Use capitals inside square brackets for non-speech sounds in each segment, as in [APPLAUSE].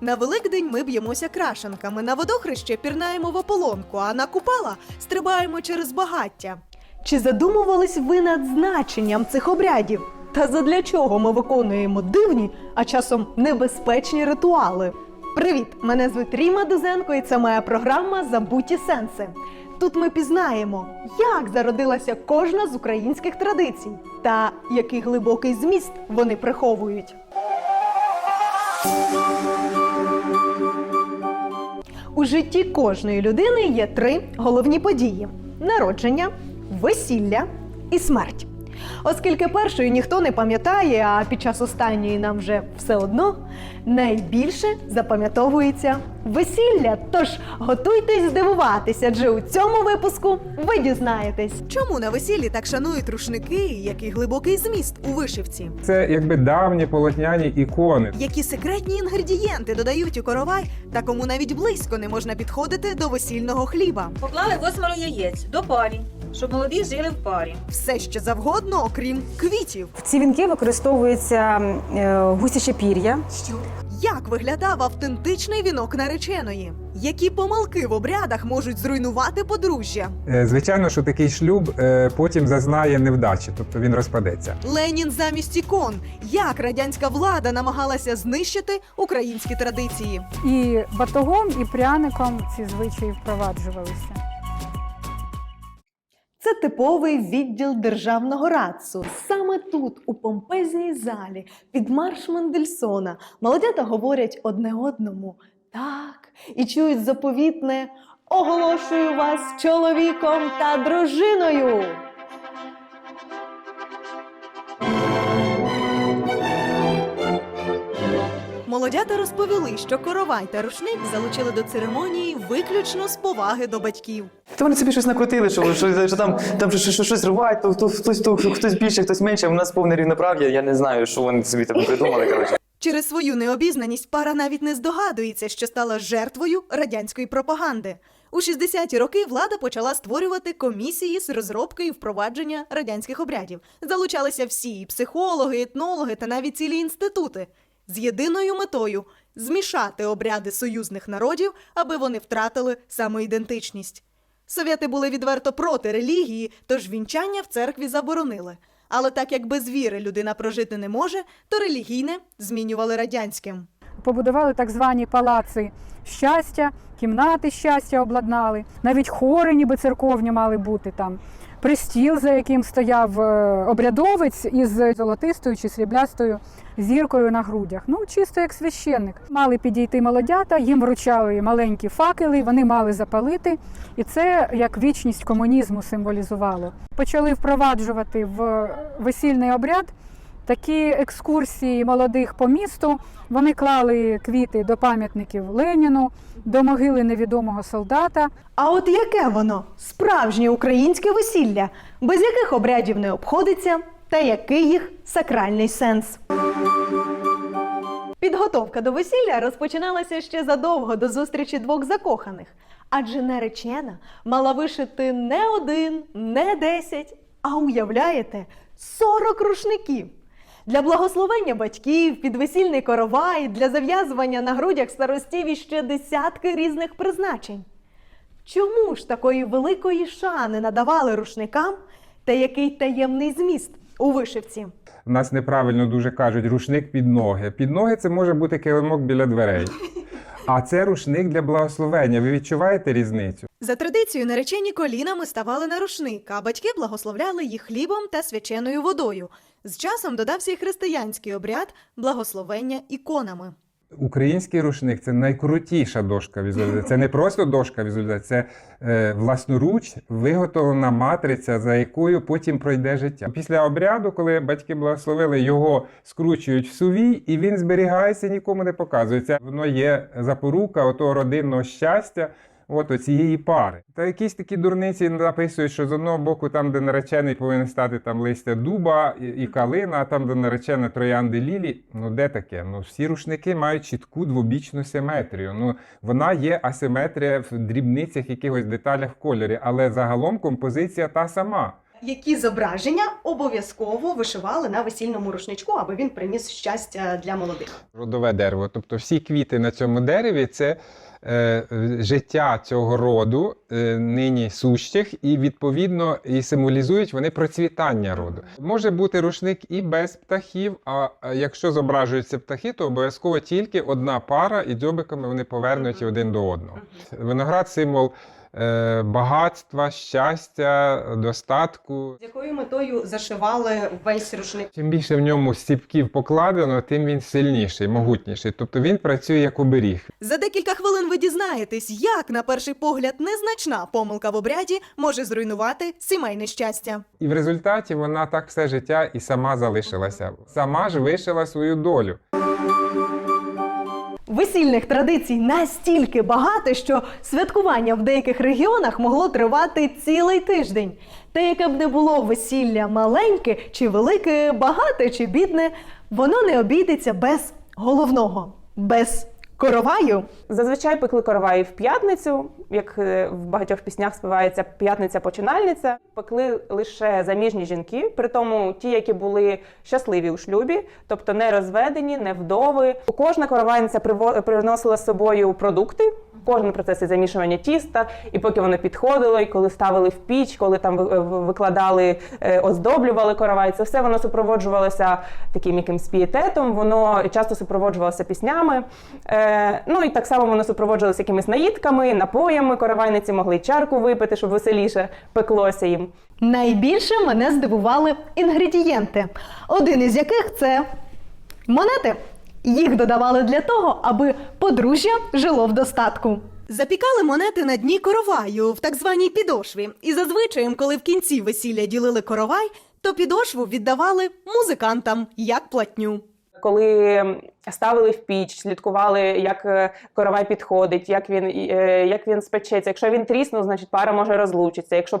На Великдень ми б'ємося крашенками, на водохреще пірнаємо в ополонку, а на купала стрибаємо через багаття. Чи задумувались ви над значенням цих обрядів? Та задля чого ми виконуємо дивні, а часом небезпечні ритуали? Привіт! Мене звуть Ріма Дузенко, і це моя програма Забуті сенси. Тут ми пізнаємо, як зародилася кожна з українських традицій та який глибокий зміст вони приховують. У житті кожної людини є три головні події: народження, весілля і смерть. Оскільки першої ніхто не пам'ятає, а під час останньої нам вже все одно, найбільше запам'ятовується весілля. Тож готуйтесь здивуватися, адже у цьому випуску ви дізнаєтесь. Чому на весіллі так шанують рушники, який глибокий зміст у вишивці? Це якби давні полотняні ікони. Які секретні інгредієнти додають у коровай, та кому навіть близько не можна підходити до весільного хліба. Поклали восьмеро яєць до парі, щоб молоді жили в парі. Все що завгодно, окрім квітів. В ці вінки використовується е, гусяче пір'я. Як виглядав автентичний вінок нареченої? Які помилки в обрядах можуть зруйнувати подружжя? Е, Звичайно, що такий шлюб е, потім зазнає невдачі, тобто він розпадеться. Ленін замість ікон. Як радянська влада намагалася знищити українські традиції? І батогом, і пряником ці звичаї впроваджувалися. Це типовий відділ державного радцу. Саме тут, у помпезній залі, під марш Мендельсона, молодята говорять одне одному так і чують заповітне оголошую вас чоловіком та дружиною. Молодята розповіли, що коровай та рушник залучили до церемонії виключно з поваги до батьків. То вони собі щось накрутили, що, що, що там, там що, що, щось рвать, то, то, хтось, то, хтось більше, хтось менше, у нас повне рівноправ'я, я не знаю, що вони собі там придумали. Коротше. Через свою необізнаність пара навіть не здогадується, що стала жертвою радянської пропаганди. У 60-ті роки влада почала створювати комісії з розробки і впровадження радянських обрядів. Залучалися всі психологи, етнологи та навіть цілі інститути з єдиною метою змішати обряди союзних народів, аби вони втратили самоідентичність. Совєти були відверто проти релігії, тож вінчання в церкві заборонили. Але так як без віри людина прожити не може, то релігійне змінювали радянським. Побудували так звані палаци щастя, кімнати щастя обладнали. Навіть хори, ніби церковні мали бути там. Пристіл, за яким стояв е, обрядовець із золотистою чи сріблястою зіркою на грудях. Ну, чисто як священник. Мали підійти молодята, їм вручали маленькі факели, вони мали запалити, і це як вічність комунізму символізувало. Почали впроваджувати в весільний обряд такі екскурсії молодих по місту. Вони клали квіти до пам'ятників Леніну, до могили невідомого солдата. А от яке воно справжнє українське весілля, без яких обрядів не обходиться, та який їх сакральний сенс? Підготовка до весілля розпочиналася ще задовго до зустрічі двох закоханих, адже наречена мала вишити не один, не десять, а уявляєте, 40 рушників. Для благословення батьків, підвесільний коровай, для зав'язування на грудях старостів і ще десятки різних призначень. Чому ж такої великої шани надавали рушникам та який таємний зміст у вишивці? У нас неправильно дуже кажуть рушник під ноги. Під ноги це може бути килимок біля дверей. А це рушник для благословення. Ви відчуваєте різницю? За традицією наречені колінами ставали на рушник, а батьки благословляли їх хлібом та свяченою водою. З часом додався й християнський обряд благословення іконами. Український рушник це найкрутіша дошка візуалізації. Це не просто дошка візуалізації, це е, власноруч виготовлена матриця, за якою потім пройде життя. Після обряду, коли батьки благословили, його скручують в сувій, і він зберігається, нікому не показується. Воно є запорука отого родинного щастя. От оцієї цієї пари. Та якісь такі дурниці написують, що з одного боку, там, де наречений повинен стати там листя дуба і, і калина, а там, де наречена троянди лілі. Ну де таке? Ну всі рушники мають чітку двобічну симетрію. Ну вона є асиметрія в дрібницях, якихось деталях в кольорі, але загалом композиція та сама. Які зображення обов'язково вишивали на весільному рушничку, аби він приніс щастя для молодих? Родове дерево. Тобто всі квіти на цьому дереві це е, життя цього роду, е, нині сущих, і відповідно і символізують вони процвітання роду. Може бути рушник і без птахів. А а якщо зображуються птахи, то обов'язково тільки одна пара, і дзьобиками вони повернуті один до одного. Виноград символ. Е, Багатства, щастя, достатку. З якою метою зашивали весь рушник? Чим більше в ньому стіпків покладено, тим він сильніший, могутніший. Тобто він працює як оберіг. За декілька хвилин ви дізнаєтесь, як на перший погляд незначна помилка в обряді може зруйнувати сімейне щастя. І в результаті вона так все життя і сама залишилася. Сама ж вишила свою долю. Весільних традицій настільки багато, що святкування в деяких регіонах могло тривати цілий тиждень. Та яке б не було весілля маленьке чи велике, багате чи бідне, воно не обійдеться без головного без короваю. Зазвичай пекли короваї в п'ятницю, як е, в багатьох піснях співається п'ятниця починальниця. Пекли лише заміжні жінки, при тому ті, які були щасливі у шлюбі, тобто не розведені, не вдови. Кожна приво- приносила з собою продукти. Кожен процес замішування тіста, і поки воно підходило, і коли ставили в піч, коли там ви- викладали, е, оздоблювали коровай, це все воно супроводжувалося таким якимсь пієтетом, воно часто супроводжувалося піснями. Е, ну і так само воно супроводжувалося якимись наїдками, напоями. Коровайниці могли чарку випити, щоб веселіше пеклося їм. Найбільше мене здивували інгредієнти, один із яких це монети. Їх додавали для того, аби подружжя жило в достатку. Запікали монети на дні короваю в так званій підошві. І зазвичай, коли в кінці весілля ділили коровай, то підошву віддавали музикантам як платню. Коли ставили в піч, слідкували, як е, коровай підходить, як він, е, як він спечеться. Якщо він тріснув, значить пара може розлучитися. Якщо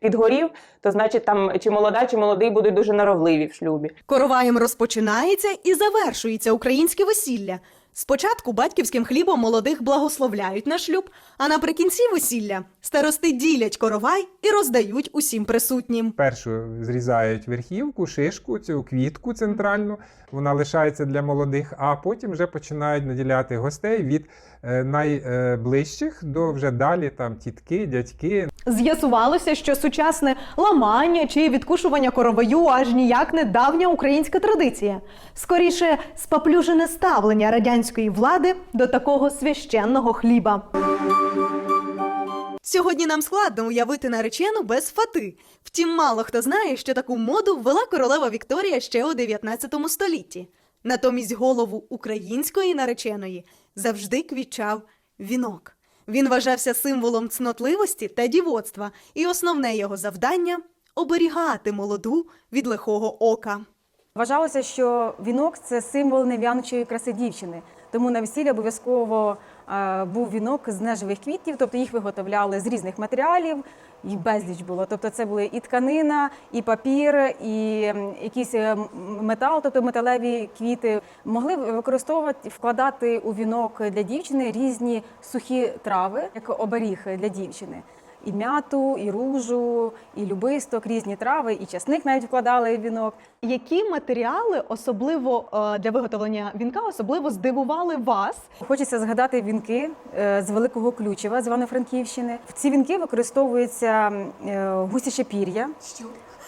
підгорів, то значить там чи молода, чи молодий будуть дуже норовливі в шлюбі. Короваєм розпочинається і завершується українське весілля. Спочатку батьківським хлібом молодих благословляють на шлюб, а наприкінці весілля старости ділять коровай і роздають усім присутнім. Першу зрізають верхівку, шишку, цю квітку центральну, вона лишається для молодих, а потім вже починають наділяти гостей від е, найближчих до вже далі там тітки, дядьки. З'ясувалося, що сучасне ламання чи відкушування короваю аж ніяк не давня українська традиція. Скоріше, споплюжене ставлення радянської влади до такого священного хліба. Сьогодні нам складно уявити наречену без фати. Втім, мало хто знає, що таку моду ввела королева Вікторія ще у 19 столітті. Натомість голову української нареченої завжди квітчав вінок. Він вважався символом цнотливості та дівоцтва, і основне його завдання оберігати молоду від лихого ока. Вважалося, що вінок це символ нев'яночої краси дівчини. Тому на весіллі обов'язково е, був вінок з неживих квітів, тобто їх виготовляли з різних матеріалів, їх безліч було. Тобто це були і тканина, і папір, і якийсь е, метал, тобто металеві квіти. Могли використовувати, вкладати у вінок для дівчини різні сухі трави, як оберіг для дівчини. І м'яту, і ружу, і любисток, різні трави, і часник навіть вкладали в вінок. Які матеріали особливо е, для виготовлення вінка особливо здивували вас? Хочеться згадати вінки е, з Великого Ключева з Івано-Франківщини. В ці вінки використовується е, гусяче пір'я.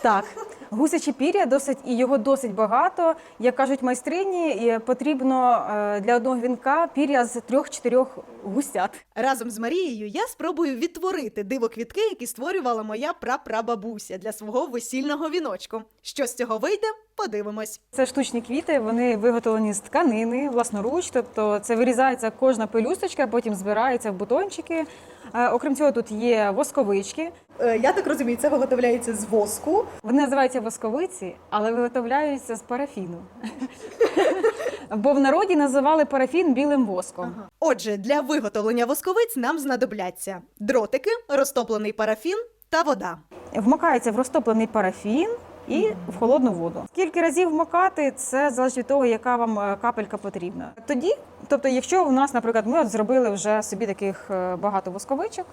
Так, гусяче пір'я досить і його досить багато. Як кажуть майстрині, і потрібно е, для одного вінка пір'я з трьох-чотирьох гусят. Разом з Марією я спробую відтворити диво квітки, які створювала моя прапрабабуся для свого весільного віночку. Що з цього вийде? Подивимось. Це штучні квіти, вони виготовлені з тканини власноруч, тобто це вирізається кожна пелюсточка, потім збирається в бутончики. Е, Окрім цього, тут є восковички. Е, я так розумію, це виготовляється з воску. Вони називаються восковиці, але виготовляються з парафіну. [LAUGHS] Бо в народі називали парафін білим воском. Отже, для виготовлення восковиць нам знадобляться дротики, розтоплений парафін та вода. Вмикається в розтоплений парафін і в холодну воду. Скільки разів вмикати, це залежить від того, яка вам е, капелька потрібна. Тоді, тобто, якщо у нас, наприклад, ми от зробили вже собі таких е, багато восковичок,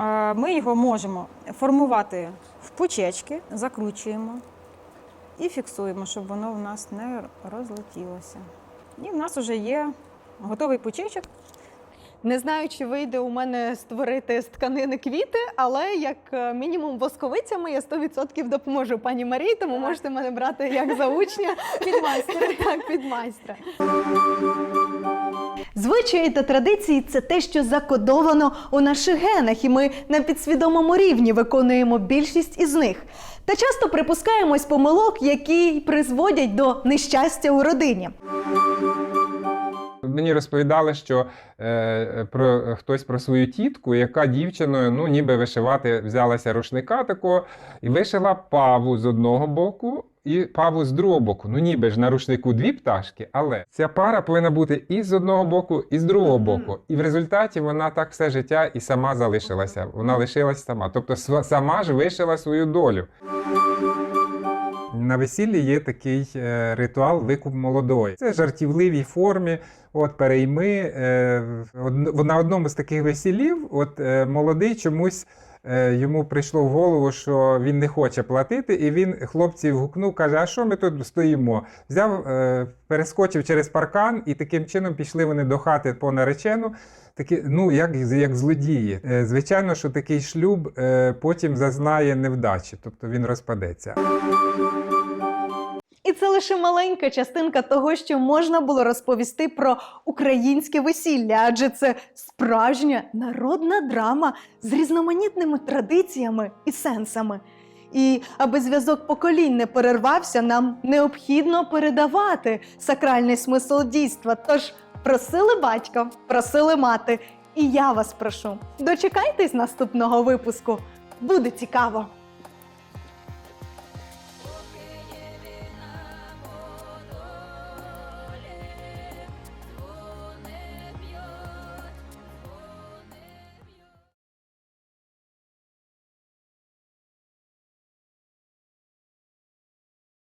Е, Ми його можемо формувати в пучечки, закручуємо і фіксуємо, щоб воно в нас не розлетілося. І в нас вже є готовий пучечок. Не знаю, чи вийде у мене створити з тканини квіти, але як е, мінімум восковицями я 100% допоможу пані Марії, тому можете мене брати як за учня. [LAUGHS] Під майстра. [LAUGHS] Так, під майстра. Звичаї та традиції це те, що закодовано у наших генах, і ми на підсвідомому рівні виконуємо більшість із них. Та часто припускаємось помилок, які призводять до нещастя у родині. Мені розповідали, що е, про хтось про свою тітку, яка дівчиною, ну ніби вишивати взялася рушника такого і вишила паву з одного боку і паву з другого боку. Ну ніби ж на рушнику дві пташки, але ця пара повинна бути і з одного боку, і з другого боку. І в результаті вона так все життя і сама залишилася. Вона лишилась сама. Тобто сама ж вишила свою долю. На весіллі є такий е, ритуал викуп молодої. Це жартівливій формі. От перейми е, на одному з таких весілів, от е, молодий чомусь. е, Йому прийшло в голову, що він не хоче платити, і він хлопців гукнув, каже: А що ми тут стоїмо? Взяв, перескочив через паркан, і таким чином пішли вони до хати по наречену. Такі, ну як, як злодії. Звичайно, що такий шлюб потім зазнає невдачі, тобто він розпадеться. Це лише маленька частинка того, що можна було розповісти про українське весілля, адже це справжня народна драма з різноманітними традиціями і сенсами. І аби зв'язок поколінь не перервався, нам необхідно передавати сакральний смисл дійства. Тож просили батько, просили мати. І я вас прошу, дочекайтесь наступного випуску. Буде цікаво!